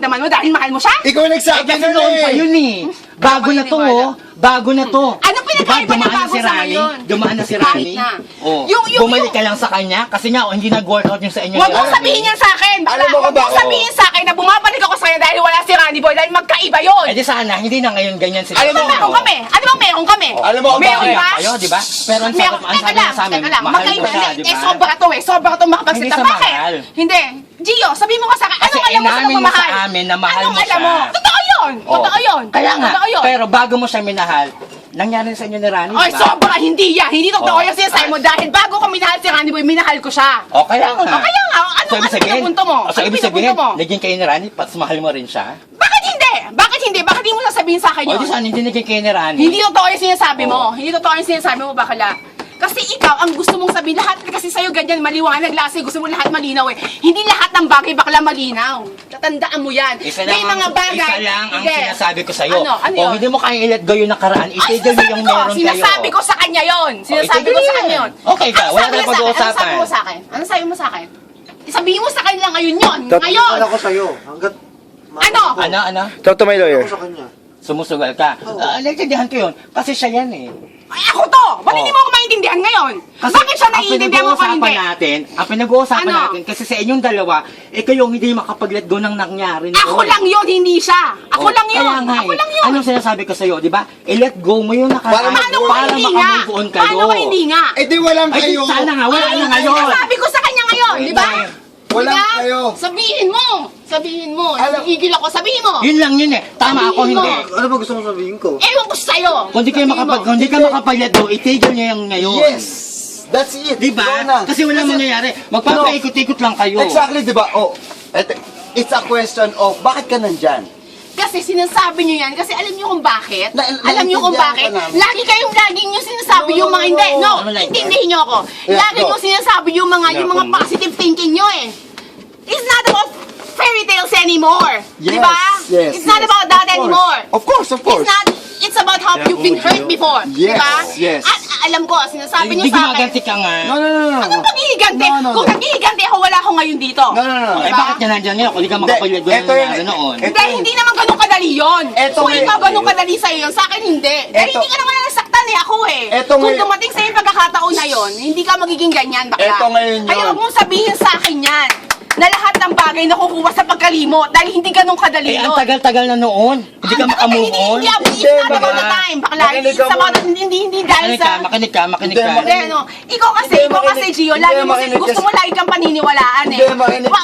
Daman mo dahil mahal mo siya? Ikaw yung Eh, nagsabi kasi noon eh. pa yun eh. Bago na to, oh. Bago na to. Anong pinagkaiba na bago si sa Rani? ngayon? Dumaan na si Kahit Rani? na. Oh. Yung- yung- Bumalik yung- ka lang sa kanya kasi nga oh, hindi nag-workout yung sa inyo. Huwag mong sabihin yan sa akin. Bakla, Alam mo ka huwag ba, mong oh. sabihin sa akin na bumabalik ako sa'yo dahil wala si Randy Boy dahil magkaiba yun. Eh di sana, hindi na ngayon ganyan sila. Ano bang meron kami? Ano bang meron kami? Alam mo kung meron bakit? ba? Kayo, di ba? Pero ang Meron, sabi, ang teka sabi lang, niya sa amin, teka lang, mahal mo magkaiba. siya, Eh, di eh, ba? sobra to eh, sobra to makapagsalita. Hindi sa Bakit? mahal. Hindi. Gio, sabihin mo ka sa akin, Kasi anong alam mo sa inamin mo pagmamahal? sa amin na mahal anong mo alam siya. mo? Totoo yun! Oh. Totoo yun! Kaya nga, Totoo yun! pero bago mo siya minahal, nangyari sa inyo ni Rani, Ay, sobra, hindi yan. Hindi totoo Oh. yung sinasabi mo dahil bago ko minahal si Randy Boy, minahal ko siya. O kaya nga. O, kaya nga, ano- so, ibig ano sabihin, pinapunto mo? o, so, Ano ibig pinapunto sabihin, mo? naging kayo ni Rani, pats mahal mo rin siya? Bakit hindi? Bakit hindi? Bakit hindi mo sasabihin sa akin O yun? di sana, hindi naging kayo ni Rani. Hindi totoo yung sinasabi mo. Oh. Hindi totoo yung sinasabi mo, bakala. Kasi ikaw, ang gusto mong sabihin, lahat kasi sa'yo ganyan, maliwanag, lasi, gusto mo lahat malinaw eh. Hindi lahat ng bagay bakla malinaw. Tatandaan mo yan. Isa May lang, mga ang, bagay. isa lang ang Hindi. sinasabi ko sa'yo. Ano? Ano o yun? hindi mo kaya i-let go yung nakaraan, Ay, itigil mo sinasabi yung ko, meron sinasabi kayo. ko sa kanya yon. Sinasabi itigil ko sa kanya yon. Okay ka, Ano wala sabi tayong akin? pag-uusapan. Ano sabi mo sa akin? Ano sabi mo sa akin? Sabihin mo sa kanya ngayon yon. Ngayon. ako sa'yo. Hanggat... Ano? Ano, ano? Talk to my lawyer. Ako sa kanya. Sumusugal ka. Ah, naiintindihan ko yun. Kasi siya yan eh. Ay, ako to! Ba't Oh. hindi mo ako maintindihan ngayon? Kasi Bakit siya ang naiintindihan mo ko pinag-uusapan hindi? natin, ang pinag-uusapan Ano? natin, kasi sa inyong dalawa, eh kayong hindi makapag-let go ng nangyari Ako noon. lang yon, hindi siya. Ako Oh, lang yun. Kaya nga Ako eh. lang yun. Anong sinasabi ko sa'yo, di ba? I-let go mo yung nakaraan Para Paano ko para hindi nga? makamove on kayo. Paano ko hindi nga? Eh di walang Ay, kayo. sana nga, wala Ay, na ang ngayon. sinasabi ko sa kanya ngayon, di ba? Walang Di ba? kayo. Sabihin mo. Sabihin mo. Alam- Igil ako. Sabihin mo. Yun lang yun eh. Tama ako, Sabihin mo. hindi. Ano ba gusto mong sabihin ko? Ewan ko sa'yo. Kung di kayo Sabihin makapag, mo. kung di ka makapag-let go, itigil niyo yung ngayon. Yes. That's it. Di ba? Ikaw na. Kasi wala mangyayari. Magpapaikot-ikot lang kayo. Exactly, di ba? Oh, eto, it's a question of bakit ka nandyan? Kasi sinasabi niyo yan, kasi alam niyo kung bakit? Na- alam niyo kung bakit? naintindihan ka namin. Lagi kayong lagi niyo sinasabi yung mga no, hindi. no. No, Ano intindihin niyo ako. Lagi go. niyo sinasabi yung mga yung mga positive thinking niyo eh. It's not about fairy tales anymore. Yes, Di ba? yes, It's not yes. about that anymore. Of course, of course. It's not, it's about how you've been hurt before. Yes, Di ba? yes. At alam ko, sinasabi niyo Hindi sa akin. gumaganti ka nga. No, no, no, no. Ano no. pag iigante? No, no, Kung no. nag-iigante ako, wala ako ngayon dito. No, no, no, no. Eh Diba? bakit ka nandyan ngayon kung di ka Hindi, yun nangyari eh. noon? Eto Hindi, hindi naman ganun kadali yun. Kung ikaw ganun kadali sa'yo yun, sa akin hindi. Dahil Eto- hindi ka naman eh, ako eh. Eto Kung ngayon- dumating sa'yo yung pagkakataon na yun, hindi ka magiging ganyan, bakla. Eto ngayon Kaya yun. huwag mong sabihin sa akin yan na lahat ng bagay nakukuha sa pagkalimot dahil hindi ganun kadali Eh, yun. ang tagal-tagal na noon. Hindi ka makamove hindi, on. Hindi, hindi, it's Hindi, not about baka- the time, bakla. makinig It's ka about, muna. hindi, hindi, hindi dahil Makinig ka, sa... makinig ka, makinig Hindi, ka. Hindi, ano. Ikaw kasi, Hindi, ikaw kasi, makinig- Gio, hindi, lagi mo, makinig gusto kasi- mo lagi kang paniniwalaan eh. Hindi, makinig-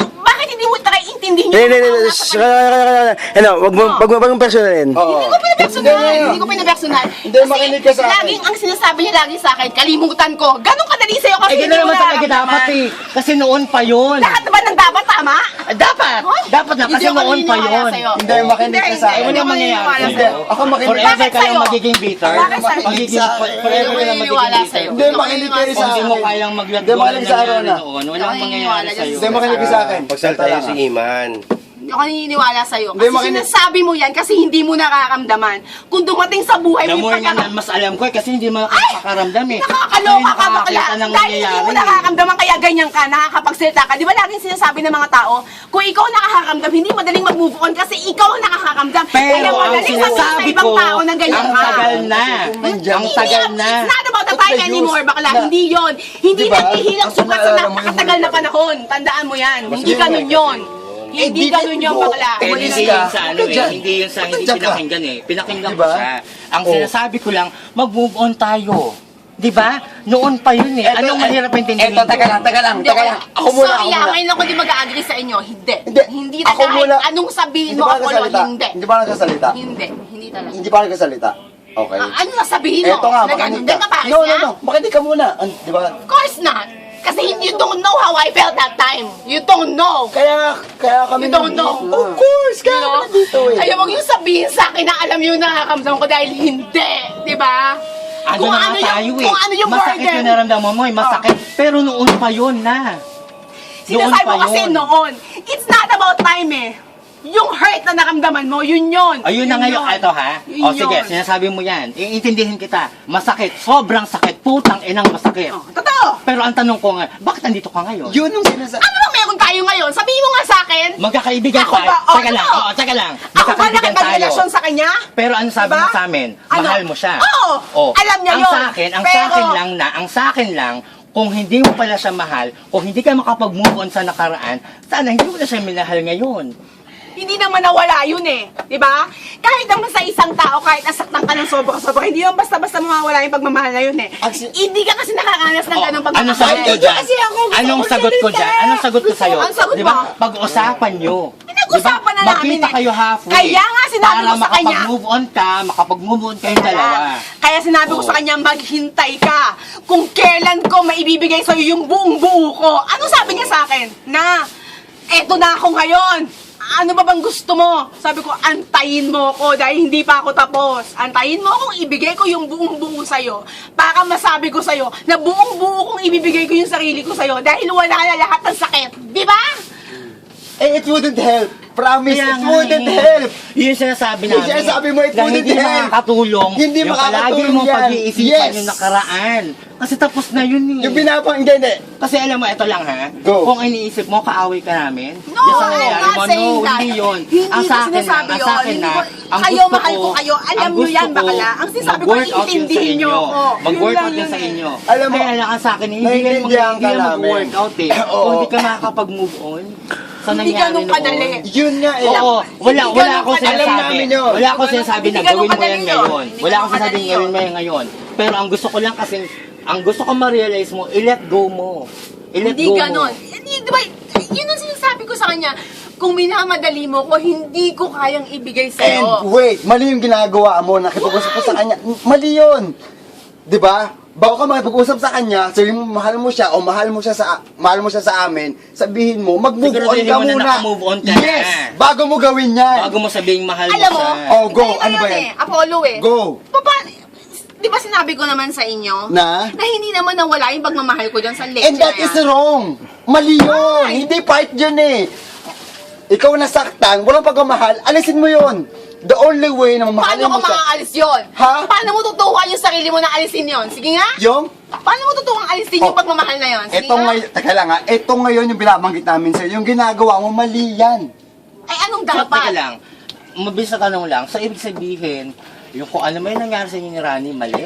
bakit hindi mo tayo intindihin Hindi, yung hindi, mga hindi. kaya. Ano, wag mo, wag mo, wag mo personalin. Hindi ko pinapersonal. Hindi, Hindi ko pinapersonal. Hindi, makinig ka sa akin. Laging ang sinasabi niya lagi sa akin, kalimutan ko. Ganun kadali sa'yo kasi Eh, hindi gano'n mo naman talaga dapat eh. Kasi noon pa yun. Lahat dapat tama? Eh, Dapat. Hoy, Dapat na. hindi Kasi ako noon pa naniniwala yun. sa'yo. Hindi, makinig ka sa Hindi, akin. Hindi ako mangyayari naniniwala sa'yo. sa'yo. Ako makinig. Forever Bakit ka lang sa'yo? magiging bitter. Bakit sa'yo? Magiging, Sa- forever Hindi ka ako lang naniniwala magiging sa'yo. bitter. Hindi, makinig kayo sa Kung hindi mo akin. kayang mag-let Hindi, makinig sa nangyari Arona. noon, Hindi walang ako mangyayari naniniwala sa'yo. Hindi, makinig ka sa akin. Yun lang, si ah. Iman. Hindi ako naniniwala sa'yo. Hindi, Kasi makinig- sinasabi mo yan kasi hindi mo nararamdaman. Kung dumating sa buhay mo yung nga pagkaka- na mas alam ko eh, kasi hindi mo nakakaramdam eh. Nakakaloka Hindi ka bakla. nakakakita ng Dahil hindi mo nangyayari eh. nakakaramdaman kaya ganyan ka, nakakapagsalita ka. Di ba laging sinasabi ng mga tao, kung ikaw nakakaramdam, hindi madaling mag-move on kasi ikaw ang nakakaramdam. kaya Pero ang madaling sabihin sinasabi ibang ko, tao na ganyan ang ka. tagal na. Ang Hindi, tagal na. It's not about the time anymore, bakla. Hindi yon. Hindi Di ba? naghihilang Ang sukat sa naalala mo yung napakatagal na panahon. Tandaan mo yan. Hindi yun ganun nga. Yon. Eh, Hindi di- ganun yon, go. bakla. Eh, Umalis hindi ka. yun sa ano Huwag ka eh. dyan. Hindi yun sa Huwag hindi ka dyan ka. pinakinggan eh. Pinakinggan Diba? ko siya. Ang Oh. sinasabi ko lang, mag-move on tayo. Di ba? Noon pa yun eh. Eto, Anong mahirap intindihin Eto, teka lang, teka lang, Hindi ako- lang. Ako muna, Sorry ako ah, muna. ngayon ako di mag-agree sa inyo. Hindi. Hindi. Hindi na Ako kahit muna. anong sabihin Hindi mo ako, nagsasalita? hindi. Hindi ba nagsasalita? Hindi. Hindi talaga. Hindi ba nagsasalita? Okay. Ah, ano na sabihin mo? Eto nga, Na ganun makinig din ka. ka, pares No, no, niya? no. Makinig ka muna. An- Di ba? Of course not. Kasi you don't know how I felt that time. You don't know. Kaya, kaya kami You don't know. Of course, kaya kami dito eh. Kaya huwag yung sabihin sa akin na alam yung nakakamdam ko dahil hindi. Di ba? Ano Kung na nga ano tayo yung- eh. kung ano yung masakit burden. yung naramdaman mo eh. Masakit. Pero noon pa yun na. Sinasabi Noon mo pa kasi yun. noon. It's not about time eh. Yung hurt na nakamdaman mo, yun yun. Ayun na ngayon. yun. Ito ha. Yun O sige, yun. sinasabi mo yan. Iintindihin kita. Masakit. Sobrang sakit. Putang inang masakit. Oh, totoo. Pero ang tanong ko nga, bakit nandito ka ngayon? Yun yung sinasabi. Ano bang meron tayo ngayon? Sabihin mo nga sa akin. Magkakaibigan Ako tayo. ba? O, Teka lang, ano? oo, teka lang. Ako ba Magkakaibigan nakipagrelasyon sa kanya? Pero ano sabi Diba? mo sa amin? Ano? Mahal mo siya. Oo, Oh, alam niya ang yun. Sa akin, ang sa Pero- akin lang na, ang sa akin lang, kung hindi mo pala siya mahal, kung hindi ka makapag-move on sa nakaraan, sana hindi mo na siya minahal ngayon. Hindi naman nawala yun eh. Di ba? Kahit naman sa isang tao, kahit nasaktan ka ng sobra-sobra, hindi naman basta-basta mawawala yung pagmamahal na yun eh. Si- Hindi ka kasi nakakanas ng Oh, ganong anong pagmamahal. sagot ko Hindi dyan? kasi ako gusto Anong sagot ko salita. dyan? Anong sagot ko sa'yo? Ang sagot Di ba? Pag-usapan nyo. Pinag-usapan na Diba? namin Magkita eh. kayo halfway. Kaya nga sinabi ko sa kanya. Para makapag-move on ka, makapag-move on kayong dalawa. Kaya sinabi ko Oo. sa kanya, maghintay ka. Kung kailan ko maibibigay sa'yo yung buong buo ko. Ano sabi niya sa akin? Na, eto na ako ngayon. Ano ba bang gusto mo? Sabi ko, antayin mo ko dahil hindi pa ako tapos. Antayin mo akong ibigay ko yung buong buo sa'yo. Para masabi ko sa'yo na buong buo kong ibibigay ko yung sarili ko sa'yo dahil wala na lahat ng sakit. Di ba? Eh, it wouldn't help. Promise, Kaya it nga wouldn't eh. help. Yun yung sinasabi Yung namin. sinasabi mo, it na wouldn't hindi help. makakatulong. Hindi yung makakatulong palagi mong yan. pag-iisipan Yes. yung nakaraan. Kasi tapos na yun eh. Yung binabang, hindi, hindi. Kasi alam mo, ito lang ha. Go. Kung iniisip mo, kaaway ka namin. No, Yes, ang I'm nangyari not mo, saying no, that. hindi yun. Hindi ang ko sa akin na, sinasabi ang sa yun. akin Hindi na, ko- ang kayo, gusto mahal ko kayo. Alam ang nyo gusto yan, ko, bakla. Ang sinasabi ko, mag-work out yun sa iintindihin nyo inyo. ako. Mag-work Yun out yun yun sa eh. inyo. Alam mo, Kaya lang ang sa akin, hindi ka naiintindihan ka hindi ka namin. mag-work out eh. Oo. Kung hindi ka makakapag-move on, sa Hindi nangyari ganun kadali. noon. Yun nga eh. Oo, wala, Hindi wala ganun ako kadali. sinasabi. Alam namin yun. Wala ako sinasabi na Hindi ganun gawin mo yan kadali yun. ngayon. Hindi Wala ako ganun sinasabi kadali gawin mo yan ngayon. Pero ang gusto ko lang kasi, ang gusto ko ma-realize mo, i-let go mo. I-let Hindi go ganon. mo. Hindi, di ba, yun ang sinasabi ko sa kanya. Kung minamadali mo ko, hindi ko kayang ibigay And sa'yo. wait, mali yung ginagawa mo. Nakipag-usap ko sa kanya. Mali yun. Di ba? Bago ka makipag-usap sa kanya, sabihin mo mahal mo siya o mahal mo siya sa mahal mo siya sa amin, sabihin mo mag-move on ka mo na muna. naka-move on ka na. yes, bago mo gawin yan. Bago mo sabihin mahal Alam mo mo, siya. Oh, go. Ano ba yan? Eh, Apollo eh. Go. Papa, di ba sinabi ko naman sa inyo? Na? Na hindi naman nawala yung pagmamahal ko dyan sa leche And that na is wrong. Mali yun. Hindi part yun eh. Ikaw nasaktan, walang pagmamahal, alisin mo yun. The only way na Paano mamahalin ko mo siya. maaalis yun? Ha? Paano mo tutukan yung sarili mo na alisin yun? Sige nga. Yung, Paano mo tutukan alisin yung Oh. pagmamahal na yun? Sige eto nga. ngayon, teka lang ha, eto ngayon yung binabanggit namin sa'yo, yung ginagawa mo, mali yan. Ay, anong teka dapat? lang. Mabilis na tanong lang. So, ibig sabihin, yung kung ano may nangyari sa inyo ni Rani, mali?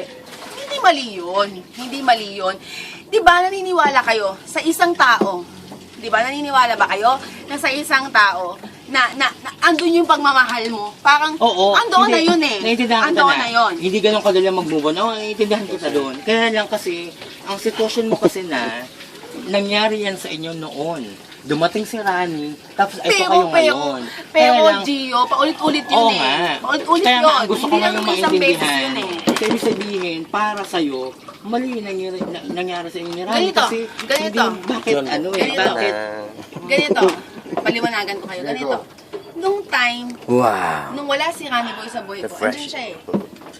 Hindi mali yun. Hindi mali yun. Di ba naniniwala kayo sa isang tao? Di ba naniniwala ba kayo na sa isang tao na, na, na andun yung pagmamahal mo? Parang Oo. andoon na yun eh. Naiintindihan Andoon na. na yun. Hindi ganun kadali mag-move on. Oo, naiintindihan kita doon. Kaya lang kasi, ang sitwasyon mo kasi na, nangyari yan sa inyo noon. Dumating si Rani, tapos ito Pero, kayo pero, ngayon. pero, Kaya lang- Gio, paulit-ulit yun Oo eh. nga. Paulit-ulit Kaya yun. nga, gusto ko Hindi lang yung naman isang beses maintindihan. yun eh. Kaya ibig sabihin, para sa'yo, mali yung nangyari, na, nangyari sa inyo ni Rani. Ganito, kasi, ganito. Hindi, bakit, ano eh, Ganito. bakit? Ganito, paliwanagan ko kayo. Ganito. Nung time, Wow. nung wala si Rani Boy sa buhay The ko, fresh. andun siya eh.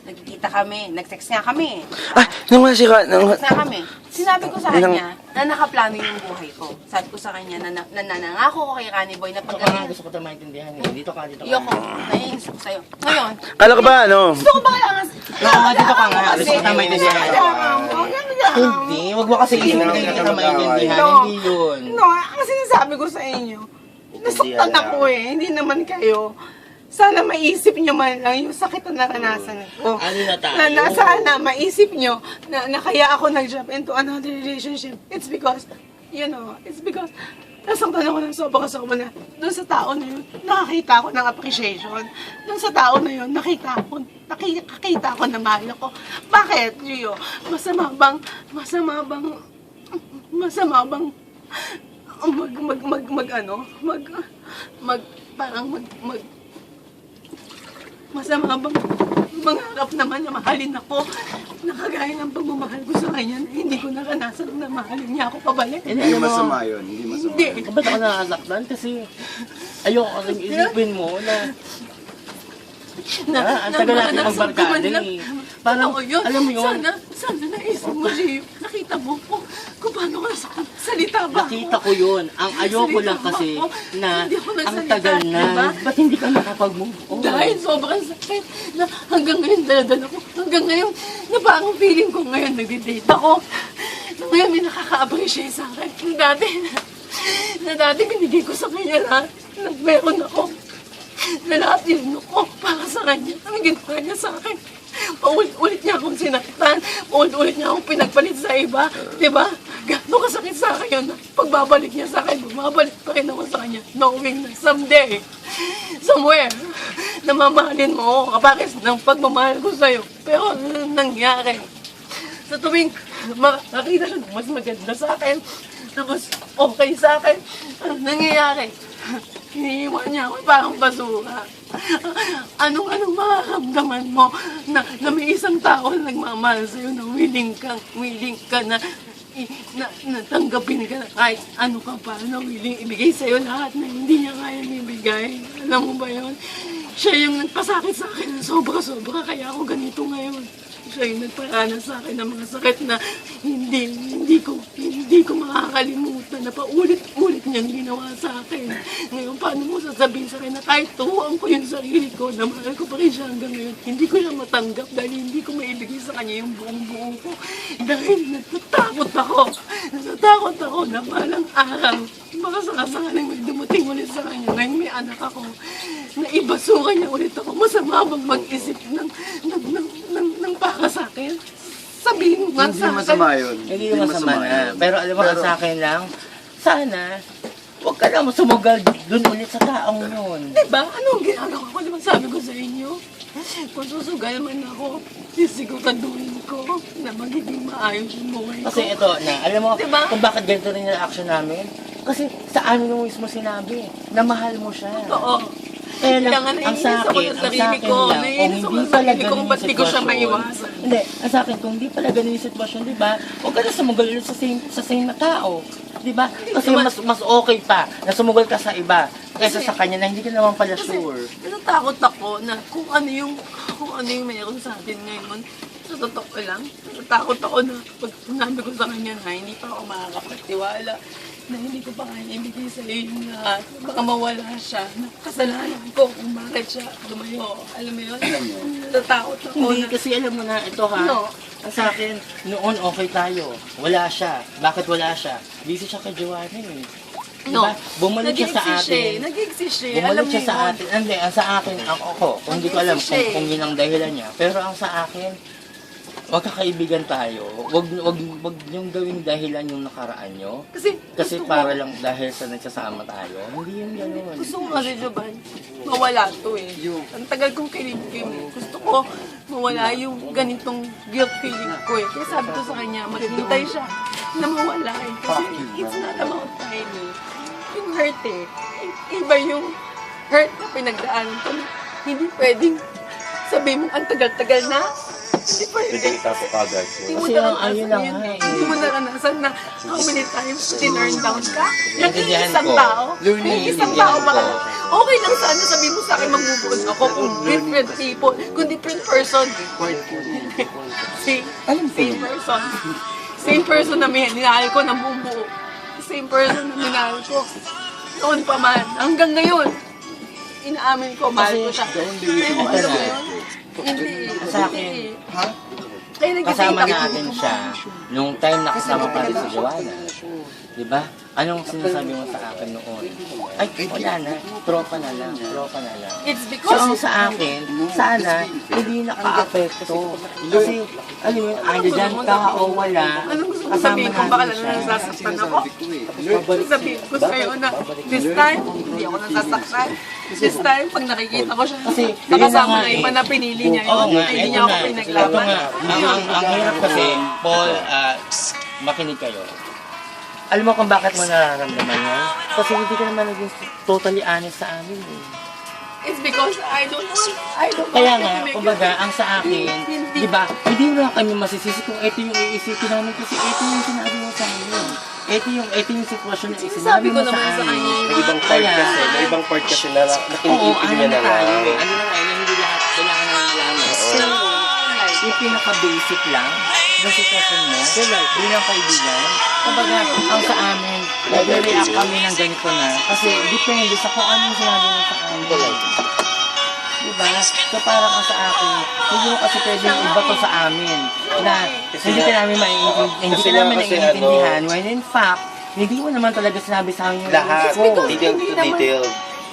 Nagkikita kami, nag-text nga kami. Ah, nung wala si Ka, nung, Text nga kami. Sinabi ko sa Ilang- kanya na nakaplano yung buhay ko. Sabi ko sa kanya na, na, na nanangako ko kay Rani Boy na Ito pag ka nga, gusto ko ito maintindihan eh. Dito ka, dito ka. Iyoko, naiinis ko sa'yo. Ngayon, kala ko ba, ano? gusto ko ba lang Ikaw nga, dito ka nga. Gusto ko na maintindihan. Hindi, wag mo kasi isipin na kita maintindihan. Hindi yun. No, ang sinasabi ko sa inyo, nasaktan ako eh, hindi naman kayo. Sana maisip nyo man lang yung sakit na naranasan ko. Ano na tayo? Na, na sana maisip nyo na, na kaya ako nag-jump into another relationship. It's because, you know, it's because nasaktan ako ng sobra sobra na doon sa tao na yun, nakakita ako ng appreciation. Doon sa tao na yun, nakita ako, nakikita ako na mahal ako. Bakit, Gio? Masama bang, masama bang, masama bang, mag, mag, mag, mag, ano, mag, mag, parang mag, mag, masama bang mangarap naman na mahalin ako nakagaya ng pagmamahal ko sa kanya na hindi ko naranasan na mahalin niya ako pabalik. Hindi mo. yun, hindi masama. Hindi. Ba't ako nakasaktan? Kasi ayoko kasing isipin mo na Ah, ang tagal natin man lang. eh. Parang, alam mo yun? Sana, sana naisip mo, Gio. Nakita mo ko kung paano ko nasaktan. Salita ba nakita ko yun. Ang ayoko lang kasi ako? na Hindi ako ang nagsalita, tagal na. diba? Ba't hindi ka nakapag-move on? Dahil sobrang sakit na hanggang ngayon daladala ko. Hanggang ngayon, na parang feeling ko ngayon nagde-date ako. Na ngayon may nakaka-appreciate sa akin. Yung dati, na dati binigay ko sa kanya lahat meron ako. Na lahat yun ko para sa kanya. Ang ginawa niya sa akin. Paulit-ulit niya akong sinaktan. Paulit-ulit niya akong pinagpalit sa iba. Di ba? Gano'ng kasakit sa akin yun. Pagbabalik niya sa akin, bumabalik pa rin ako sa kanya. Knowing na someday, somewhere, namamahalin mo ako kapakis ng pagmamahal ko sa'yo. Pero nangyari? Sa tuwing makakita siya mas maganda sa akin, mas okay sa akin, ano nangyayari? Iniiwan niya ako parang basura. Anong anong mararamdaman mo na, na may isang tao na nagmamahal sa'yo na willing ka, willing ka na na, na tanggapin ka na kahit ano ka pa, na willing ibigay sa'yo lahat na hindi niya kaya ibigay. Alam mo ba yun? Siya yung nagpasakit sa akin ng sobra-sobra, kaya ako ganito ngayon. Siya yung nagparanas sa akin ng mga sakit na hindi, hindi ko, hindi ko makakalimutan na paulit-ulit niyang ginawa sa akin. Ngayon, paano mo sasabihin sa akin na kahit turuan ko yung sarili ko, na mahal ko pa rin siya hanggang ngayon, hindi ko siya matanggap dahil hindi ko maibigay sa kanya yung buong buo ko. Dahil natatakot ako. Natatakot ako na balang araw, baka sakasaling may dumating ulit sa kanya. Ngayon may anak ako, na ibasukan niya ulit ako. Masama bang mag-isip ng para sa akin? Sabihin mo nga Hindi sa masama akin. yun. Hindi naman masama na. yun. Pero alam mo, Pero- sa akin lang, sana, huwag ka lang sumugal dun ulit sa taong yun. Diba? Anong ginagawa ko? Diba sabi ko sa inyo? Kung susugal man ako, sisiguraduhin ko na magiging maayos yung buhay ko. Kasi ito na, alam mo Diba? kung bakit ganito rin yung action namin? Kasi sa amin mo mismo sinabi, na mahal mo siya. Oo. Kaya lang, Kaya nga ang naiinis sa akin, ang sa akin ko. lang, kung hindi pala ganun yung sitwasyon. Hindi, ang sa akin, kung hindi pala ganun yung sitwasyon, di ba? Huwag ka na sumugal sa same, sa same na tao. Di ba? Kasi mas mas okay pa na sumugal ka sa iba kaysa Kasi- sa kanya na hindi ka naman pala Kasi sure. natatakot ako na kung ano yung kung ano yung mayroon sa atin ngayon. Sa totoo lang, natatakot ako na pag sinabi ko sa kanya na hindi pa ako makakapagtiwala, na hindi ko pa kaya ibigay sa iyo yung lahat. Baka mawala siya. Na kasalanan ko kung bakit siya lumayo. Alam mo yun? Natatakot ako Hindi, na... kasi alam mo na, ito ha, No. ang sa akin, noon okay tayo. Wala siya. Bakit wala siya? Busy siya kay Joanna eh. No. Diba? Bumalik siya sa siya eh. atin. Nag-exist siya eh. Alam Bumalik niyo siya sa atin. Hindi, ang sa akin, ako, ako kung hindi ko alam kung, siya eh. kung yun ang dahilan niya. Pero ang sa akin, wag kakaibigan tayo. Wag, wag, wag yung gawing dahilan yung nakaraan nyo. Kasi, Kasi gusto para ko, lang dahil sa nagsasama tayo. Hindi yun gano'n. Gusto ko kasi, Jovan, mawala to eh. Ang tagal kong kilig-kim. Gusto ko mawala yung ganitong guilt feeling ko eh. Kaya sabi ko sa kanya, maghintay siya na mawala eh. Kasi it's not about timing. Yung hurt eh. Iba yung hurt na pinagdaanan ko. Hindi pwedeng sabihin mo ang tagal-tagal na. Hindi pwede. Pwede itapok agad. Hindi mo Kasi ang naranasan ayun lang yun nga eh. Hindi mo naranasan na how many times tinurn down ka? Yung Naiintindihan isang ko. tao. Learning, Yung isang naiintindihan tao ko. okay lang sana sabihin mo sa akin on ako kung different people, kung different person. same, same person. Same person na may minahal ko na buong buo. Same person na minahal ko. Noon pa man. Hanggang ngayon. Inaamin ko, mahal ko siya. Pero alam mo yun? Hindi. Sa akin, hindi. Kaya kasama natin siya nung time na kasama pa rin si Joanna. Di ba? Anong sinasabi mo sa akin noon? Ay, wala na. Tropa na lang. Tropa na lang. It's So, because ang sa akin, sana, hindi naka-apekto. Kasi, alam mo yun, andyan ka o wala, Anong gusto mo kasama sabihin ko? Baka lang siya. nasasaktan ako? Sabihin ko sa'yo na this time, hindi ako nasasaktan. This time, pag nakikita ko siya, Kasi, nakasama na na iba eh. na pinili niya yun. Hindi ito niya ako. Ito pinaglaban. nga. Ang, ang, ang hirap kasi, Paul, ah, makinig kayo. Alam mo kung bakit mo nararamdaman yan? Kasi hindi ka naman naging totally honest sa amin eh. It's because I don't want, I don't Kaya want nga, to make kumbaga, you- ang sa akin, di ba, hindi mo na kami masisisi kung ito yung iisipin namin kasi ito yung sinabi mo sa amin. Ito yung, ito yung sitwasyon na Sinasabi sinabi ko mo sa naman sa amin. kanya May ibang part Kaya, kasi, may ibang part kasi na, na Oo, kinikilig ano niya na na tayo lang. eh. Ano na tayo, na hindi lahat kailangan na nalaman. So, yung pinaka-basic lang na sitwasyon mo, bilang kaibigan, kumbaga, ang sa amin, nag-react kami ng ganito na, kasi depende sa kung ano yung sinabi mo sa amin. Diba? So parang ang sa akin, hindi mo kasi pwedeng iba to sa amin na hindi ka namin maiintindihan, hindi ka namin naiintindihan when in fact, Hindi mo naman talaga sinabi sa akin yung Lahat. Detail to detail.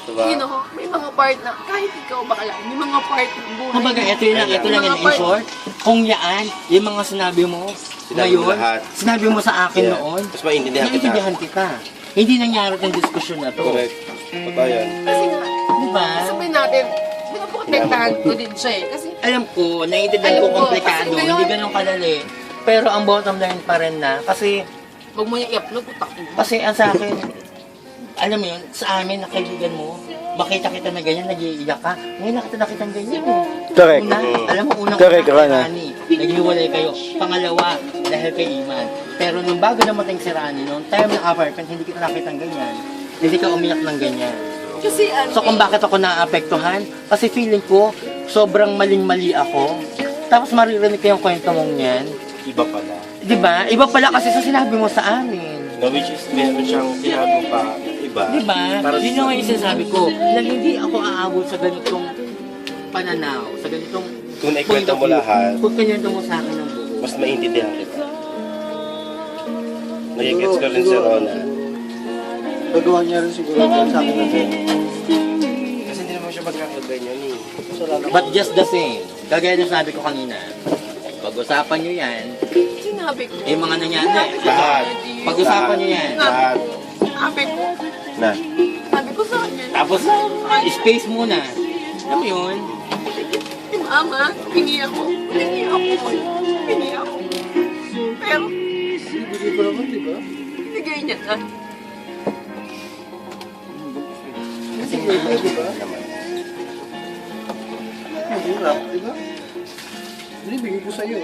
Diba? You know, may mga part na, kahit ikaw bakala, may mga part ng buhay. Kumbaga, ito yun lang, ito lang yun, in short. Kung yaan, yung mga sinabi mo, Sinabi mo ngayon, lahat. sinabi mo sa akin Yeah. noon, Mas maintindihan kita. naiintindihan kita. Hindi nangyari yung diskusyon na to. Correct. Totoo yan. Kasi nga, Di ba? sabihin natin, pinaprotektahan ko din siya eh. Kasi, Alam ko, naiintindihan Alam ko ko, komplikado, ngayon- hindi ganun kalali. Pero ang bottom line pa rin na, kasi, wag mo yung i-upload, putak mo. kasi ang sa akin, alam mo yun, sa amin, na kaibigan mo, makita kita na ganyan, nag-iiyak ka. Ngayon nakita na kitang ganyan. eh. Correct. Una, alam mo, unang Correct, una, Rana. Rani, naghiwalay kayo. Pangalawa, dahil kay Iman. Pero nung bago namating si Rani, nung time ng apartment, hindi kita nakita ng ganyan. Hindi ka umiyak ng ganyan. Kasi ano So kung eh, bakit ako naapektuhan, kasi feeling ko, sobrang maling-mali ako. Tapos maririnig ko yung kwento mong yan. Iba pala. Di ba? Iba pala kasi sa sinabi mo sa amin. No, which is meron siyang tinago pa na iba. Di ba? Para Yun yung sinasabi ko, na hindi ako aabot sa ganitong pananaw, sa ganitong Kung naikwento mo lahat, Kung kanyento mo sa akin ng buo. mas maintindihan kita. Nagigets ko rin si Rona. Nagawa niya rin siguro yun sa akin kasi. Kasi hindi naman siya magkakaganyan eh. But just the same, kagaya ng sabi ko kanina, pag-usapan nyo yan, sinabi ko. yung mga nangyari, Lahat. pag-usapan nyo yan. Lahat. Sabi ko, Na. sabi ko sa kanya, Tapos, space muna. Alam mo yun? si mama, hingi ako. Hingi ako. Hingi ako. Pero, Hindi ko naman, di ba? bigay niya na. Kasi pwede, di ba? Naman. Ang hirap, di ba? Hindi, bigay ko sa'yo.